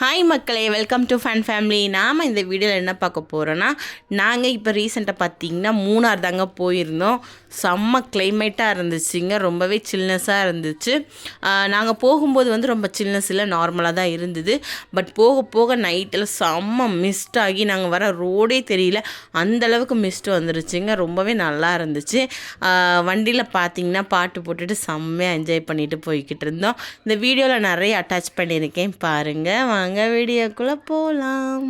Hi மக்களே. Welcome to fun family நாம் இந்த வீடியோவில் என்ன பார்க்க போகிறோன்னா நாங்கள் இப்போ ரீசெண்டாக பார்த்தீங்கன்னா மூணார் தாங்க போயிருந்தோம். செம்ம கிளைமேட்டாக இருந்துச்சுங்க. ரொம்பவே சில்னஸாக இருந்துச்சு. நாங்கள் போகும்போது வந்து ரொம்ப சில்னஸ் இல்லை நார்மலாக தான் இருந்தது. பட் போக போக நைட்டில் செம்ம மிஸ்ட் ஆகி நாங்கள் வர ரோடே தெரியல. அந்த அளவுக்கு மிஸ்ட் வந்துருச்சுங்க. ரொம்பவே நல்லா இருந்துச்சு. வண்டியில் பார்த்தீங்கன்னா பாட்டு போட்டுட்டு செம்மையாக என்ஜாய் பண்ணிட்டு போய்கிட்டு இருந்தோம். இந்த வீடியோவில் நிறைய அட்டாச் பண்ணியிருக்கேன். பாருங்கள் வாங்க வீடியோக்குள்ளே போகலாம்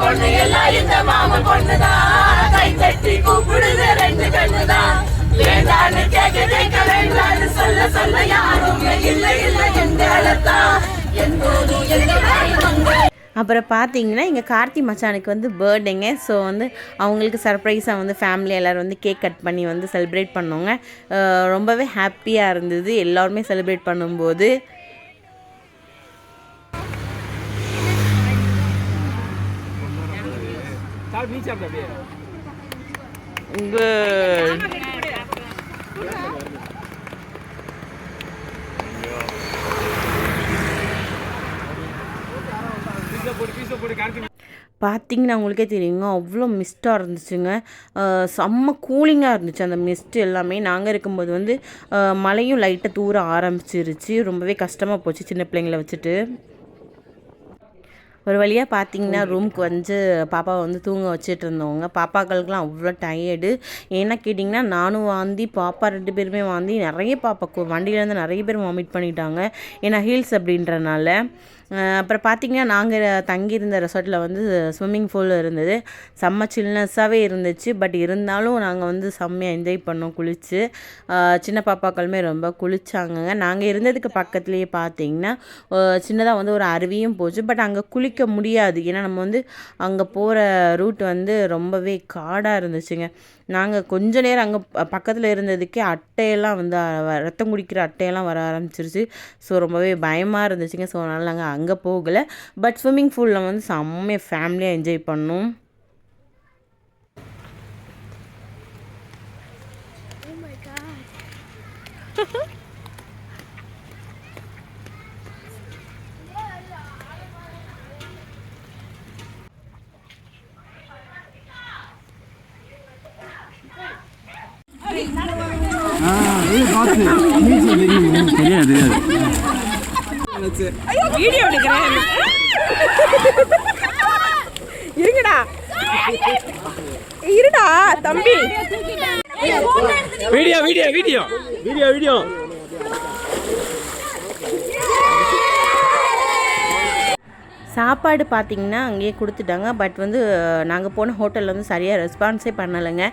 பொண்ணு எல்லாம் இந்த மாமன் பொண்ணுதான். கை தட்டி கூப்பிடுது ரெண்டு கண்ணுதான். வேண்டான்னு கேட்க கேட்க வேண்டான்னு சொல்ல சொல்ல யாருமே இல்லை இல்லை எங்களைத்தான் என்போதும் எங்கள் அப்புறம் பார்த்தீங்கன்னா எங்கள் கார்த்தி மச்சானுக்கு வந்து பர்த்டேங்க ஸோ வந்து அவங்களுக்கு சர்ப்ரைஸாக வந்து ஃபேமிலி எல்லோரும் வந்து கேக் கட் பண்ணி வந்து செலிப்ரேட் பண்ணோங்க. ரொம்பவே ஹாப்பியாக இருந்தது. எல்லாருமே செலிப்ரேட் பண்ணும்போது. குட் பீஸா போடு பீஸா போடு கார்த்தி பார்த்தீங்கன்னா உங்களுக்கே தெரியுங்க அவ்வளோ மிஸ்ட்டாக இருந்துச்சுங்க. செம்ம கூலிங்காக இருந்துச்சு அந்த மிஸ்ட் எல்லாமே. நாங்கள் இருக்கும்போது வந்து மழையும் லைட்டாக தூர ஆரம்பிச்சிருச்சு. ரொம்பவே கஷ்டமாக போச்சு சின்ன பிள்ளைங்கள வச்சுட்டு. ஒரு வழியாக பார்த்தீங்கன்னா ரூமுக்கு வந்து பாப்பாவை வந்து தூங்க வச்சுட்டு இருந்தவங்க. பாப்பாக்களுக்குலாம் அவ்வளோ டயர்டு ஏன்னா கேட்டிங்கன்னா நானும் வாந்தி பாப்பா ரெண்டு பேருமே வாந்தி நிறைய பாப்பா கு- வண்டியிலேருந்து நிறைய பேர் வாமிட் பண்ணிட்டாங்க. ஏன்னா ஹீல்ஸ் அப்படின்றனால. அப்புறம் பார்த்தீங்கன்னா நாங்கள் தங்கியிருந்த ரெசார்ட்டில் வந்து ஸ்விம்மிங் பூல் இருந்தது. செம்ம சில்னஸ்ஸாகவே இருந்துச்சு. பட் இருந்தாலும் நாங்கள் வந்து செம்மையாக என்ஜாய் பண்ணோம் குளித்து சின்ன பாப்பாக்களுமே ரொம்ப குளித்தாங்கங்க நாங்கள் இருந்ததுக்கு பக்கத்துலேயே பார்த்தீங்கன்னா சின்னதாக வந்து ஒரு அருவியும் போச்சு. பட் அங்கே குளிக்க முடியாது. ஏன்னா நம்ம வந்து அங்கே போகிற ரூட் வந்து ரொம்பவே காடாக இருந்துச்சுங்க. நாங்கள் கொஞ்ச நேரம் அங்கே பக்கத்தில் இருந்ததுக்கே அட்டையெல்லாம் வந்து வ- ரத்தம் குடிக்கிற அட்டையெல்லாம் வர ஆரம்பிச்சிருச்சு. ஸோ ரொம்பவே பயமாக இருந்துச்சுங்க. ஸோ அதனால் நாங்கள் அங்கே போகலை. பட் ஸ்விம்மிங் பூலில் வந்து செம்மையாக ஃபேமிலியாக என்ஜாய் பண்ணோம். தெரியாது தெரியாது. வீடியோ எடுக்கிறேன். இருங்கடா. இருடா தம்பி. Video video video. Video video. சாப்பாடு பார்த்தீங்கன்னா அங்கேயே கொடுத்துட்டாங்க. பட் வந்து நாங்கள் போன ஹோட்டலில் வந்து சரியாக ரெஸ்பான்ஸே பண்ணலைங்க.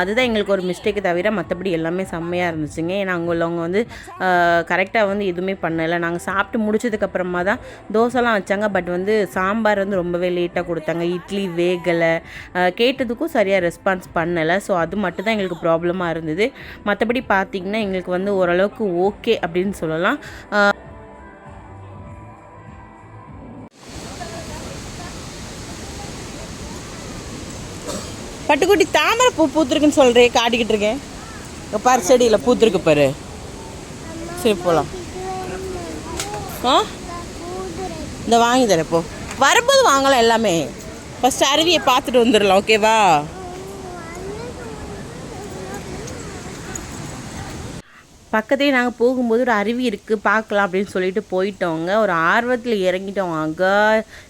அதுதான் எங்களுக்கு ஒரு மிஸ்டேக்கு தவிர மற்றபடி எல்லாமே செம்மையாக இருந்துச்சுங்க. ஏன்னா அங்கே உள்ளவங்க வந்து கரெக்டாக வந்து எதுவுமே பண்ணலை. நாங்கள் சாப்பிட்டு முடிச்சதுக்கப்புறமா தான் தோசைலாம் வச்சாங்க. பட் வந்து சாம்பார் வந்து ரொம்பவே லேட்டாக கொடுத்தாங்க. இட்லி வேகலை. கேட்டதுக்கும் சரியாக ரெஸ்பான்ஸ் பண்ணலை. ஸோ அது மட்டும் தான் எங்களுக்கு ப்ராப்ளமாக இருந்தது. மற்றபடி பார்த்திங்கன்னா எங்களுக்கு வந்து ஓரளவுக்கு ஓகே அப்படின்னு சொல்லலாம். பட்டுக்குட்டி தாமரை பூ பூத்துருக்குன்னு சொல்கிறே காட்டிக்கிட்டு இருக்கேன். இங்கே பாரு செடியில் பூத்துருக்கு பாரு. சரி போகலாம் ஆ? இந்த வாங்கி தரேன் இப்போ வரும்போது வாங்கலாம் எல்லாமே. ஃபஸ்ட்டு அருவியை பார்த்துட்டு வந்துடலாம் ஓகேவா பக்கத்துலேயே நாங்கள் போகும்போது ஒரு அருவி இருக்குது பார்க்கலாம் அப்படின்னு சொல்லிட்டு போயிட்டோங்க. ஒரு ஆர்வத்தில் இறங்கிட்டோம். அங்கே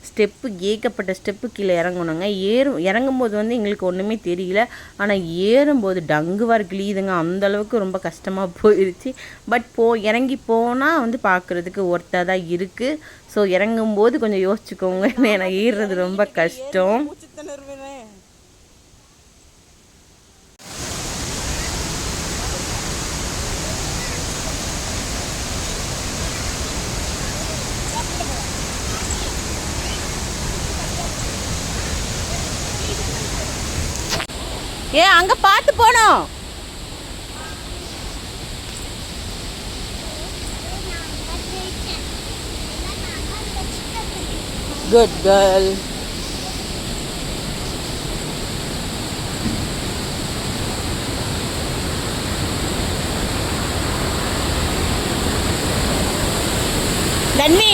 ஸ்டெப்பு ஏகப்பட்ட ஸ்டெப்பு கீழே இறங்கணுங்க ஏறும் இறங்கும்போது வந்து எங்களுக்கு ஒன்றுமே தெரியல. ஆனால் ஏறும்போது டங்கு வர கிளியுதுங்க அந்தளவுக்கு ரொம்ப கஷ்டமாக போயிடுச்சு பட் போ இறங்கி போனால் வந்து பார்க்குறதுக்கு ஒர்த்தாக தான் இருக்குது ஸோ இறங்கும்போது கொஞ்சம் யோசிச்சுக்கோங்க. ஏன்னா ஏறுறது ரொம்ப கஷ்டம். ஏ அங்கே பார்த்து போனோம் குட் கேர்ள் தன்வி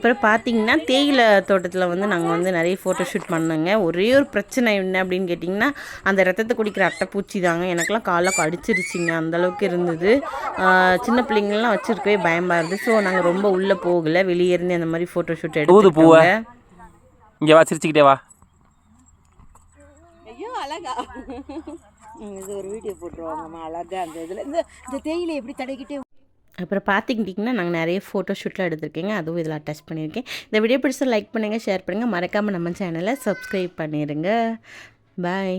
அப்புறம் பார்த்தீங்கன்னா தேயிலை தோட்டத்தில் வந்து நாங்கள் வந்து நிறைய ஃபோட்டோ ஷூட் பண்ணோங்க. ஒரே ஒரு பிரச்சனை என்ன அப்படின்னு கேட்டிங்கன்னா அந்த ரத்தத்தை குடிக்கிற அட்டைப்பூச்சி தாங்க. எனக்கெல்லாம் காலைல கடிச்சிருச்சிங்க. அந்த அளவுக்கு இருந்தது. சின்ன பிள்ளைங்கள்லாம் வச்சுருக்கவே பயமாக இருந்தது. ஸோ நாங்கள் ரொம்ப உள்ளே போகலை. வெளியே இருந்து அந்த மாதிரி ஃபோட்டோ ஷூட். எடுத்துக்கிட்டோங்க. இங்கே வா சிரிச்சுக்கிட்டே வா. ஐயோ அழகா. இது ஒரு வீடியோ போட்டுருவாங்கம்மா. அழகா அந்த இதில். இந்த இந்த தேயிலை எப்படி தடைக்கிட்டே அப்புறம் பார்த்துக்கிட்டிங்கன்னா நாங்கள் நிறைய ஃபோட்டோ ஷூட்லாம் எடுத்திருக்கேங்க. அதுவும் இதில் அட்டாச் பண்ணியிருக்கேன். இந்த வீடியோ பிடிச்சா லைக் பண்ணுங்கள் ஷேர் பண்ணுங்கள் மறக்காமல் நம்ம சேனலை சப்ஸ்கிரைப் பண்ணிடுங்க பாய்